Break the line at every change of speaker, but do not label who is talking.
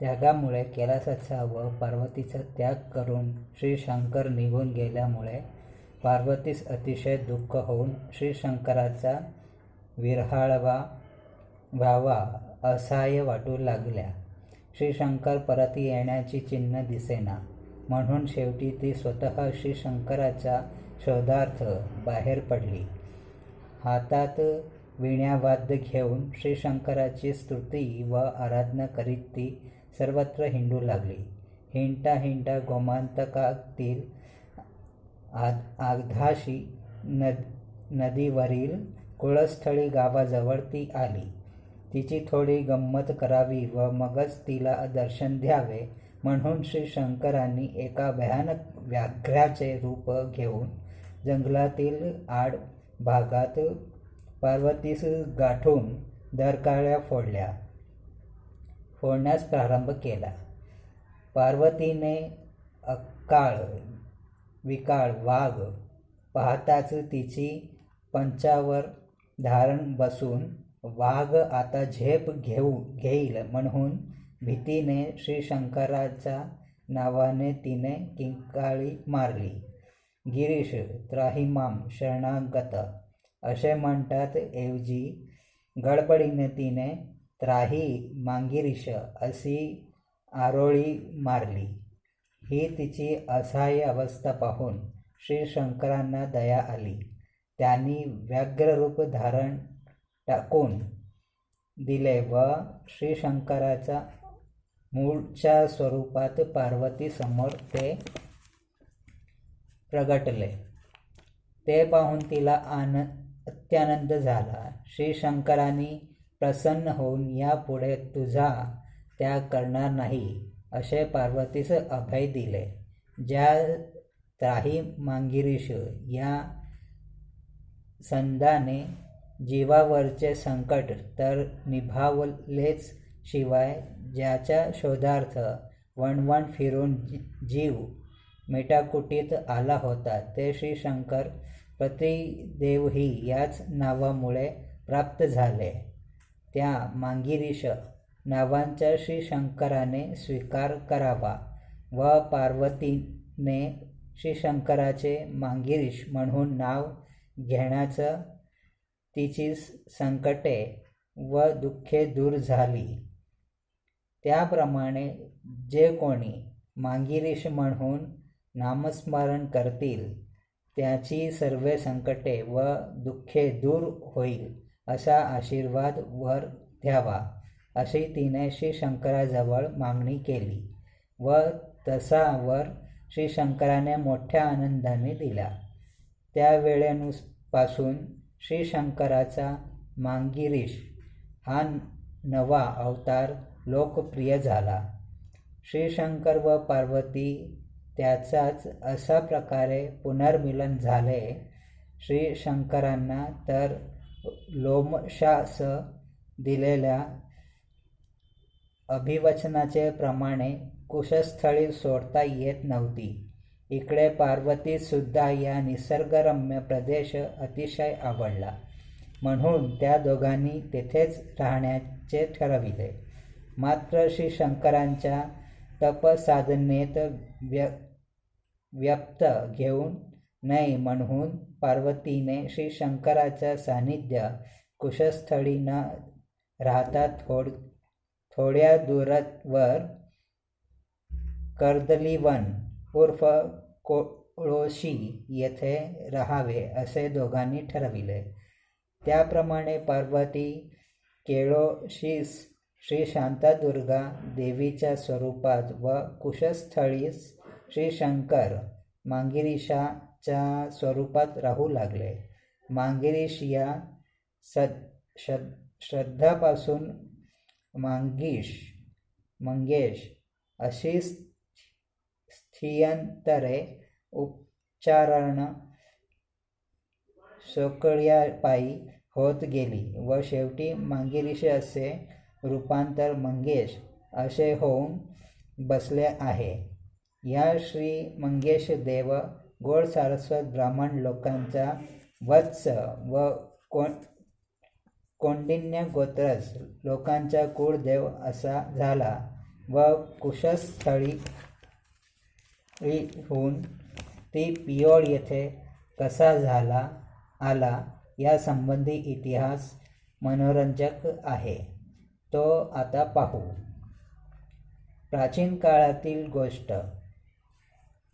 त्यागामुळे कैलासाचा व पार्वतीचा त्याग करून श्री शंकर निघून गेल्यामुळे पार्वतीस अतिशय दुःख होऊन श्री शंकराचा विरहाळवा व्हावा असहाय्य वाटू लागल्या. श्री शंकर परत येण्याची चिन्ह दिसेना. म्हणून शेवटी ती स्वतः श्री शंकराच्या शोधार्थ बाहेर पडली. हातात विण्यावाद्य घेऊन श्री शंकराची स्तुती व आराधना करीत ती सर्वत्र हिंडू लागली. हिंडता हिंडता गोमांतकातील आ आगधाशी नद नदीवरील कुळस्थळी गावाजवळ ती आली. तिची थोडी गंमत करावी व मगच तिला दर्शन द्यावे म्हणून श्री शंकरांनी एका भयानक व्याघ्राचे रूप घेऊन जंगलातील आड भागात पार्वतीस गाठून दरकाळ्या फोडल्या. फोडण्यास प्रारंभ केला. पार्वतीने अकाळ विकाळ वाघ पाहताच तिची पंचावर धारण बसून वाघ आता झेप घेऊ घेईल म्हणून भीतीने श्री शंकराच्या नावाने तिने किंकाळी मारली. गिरीश त्राहिमाम शरणागत असे म्हणतात ऐवजी गडबडीने तिने त्राही मांगिरीश अशी आरोळी मारली. ही तिची असहाय्य अवस्था पाहून श्री शंकरांना दया आली. त्यांनी व्याघ्ररूप धारण टाकून दिले व श्री शंकराच्या मूळच्या स्वरूपात पार्वतीसमोर ते प्रगटले. ते पाहून तिला आन अत्यानंद झाला. श्री शंकरांनी प्रसन्न होऊन यापुढे तुझा त्याग करणार नाही असे पार्वतीस अभय दिले. ज्या त्राही मांगिरीश या संदाने जीवावरचे संकट तर निभावलेच शिवाय ज्याच्या शोधार्थ वणवण फिरून जीव मेटाकुटीत आला होता ते श्री शंकर प्रतिदेवही याच नावामुळे प्राप्त झाले. त्या मांगिरीश नावांचा श्री शंकराने स्वीकार करावा व पार्वतीने श्री शंकराचे मांगिरीश म्हणून नाव घेण्याचं तिची संकटे व दुःखे दूर झाली. त्याप्रमाणे जे कोणी मांगिरीश म्हणून नामस्मरण करतील त्याची सर्व संकटे व दुःखे दूर होईल. असा आशीर्वाद वर द्यावा अशी तिने श्री शंकराजवळ मागणी केली व तसा वर श्री शंकराने मोठ्या आनंदाने दिला. त्या वेळेनुपासून श्री शंकराचा मांगिरीश हा नवा अवतार लोकप्रिय झाला. श्री शंकर व पार्वती त्याचाच अशा प्रकारे पुनर्मिलन झाले. श्री शंकरांना तर लोमशास दिलेल्या अभिवचनाचे प्रमाणे कुशस्थळी सोडता येत नव्हती. इकडे पार्वतीसुद्धा या निसर्गरम्य प्रदेश अतिशय आवडला. म्हणून त्या दोघांनी तेथेच राहण्याचे ठरविले. मात्र श्री शंकरांच्या तपसाधनेत व्य व्यक्त घेऊन नाही म्हणून पार्वतीने श्री शंकराच्या सान्निध्य कुशस्थळी न राहता थोड थोड्या दूरावर कर्दलीवन उर्फ कोळोशी येथे राहावे असे दोघांनी ठरविले. त्याप्रमाणे पार्वती केळोशीस श्री शांतादुर्गा देवीच्या स्वरूपात व कुशस्थळीस श्री शंकर मांगेरीशाच्या स्वरूपात राहू लागले. मांगेरीश या सद श्रद् श्रद्धापासून मांगीश मंगेश अशी स्थियंतरे उच्चारण सोकळ्यापायी होत गेली व शेवटी मांगिरीश असे रूपांतर मंगेश असे होऊन बसले आहे. या श्री मंगेश देव गोड सारस्वत ब्राह्मण लोकांचा वत्स व कोण कौंडिन्य गोत्रज लोकांचा कुळदेव असा झाला व कुशस्थळी होऊन ती पियोळ येथे कसा झाला आला या संबंधी इतिहास मनोरंजक आहे. तो आता पाहू. प्राचीन काळातील गोष्ट.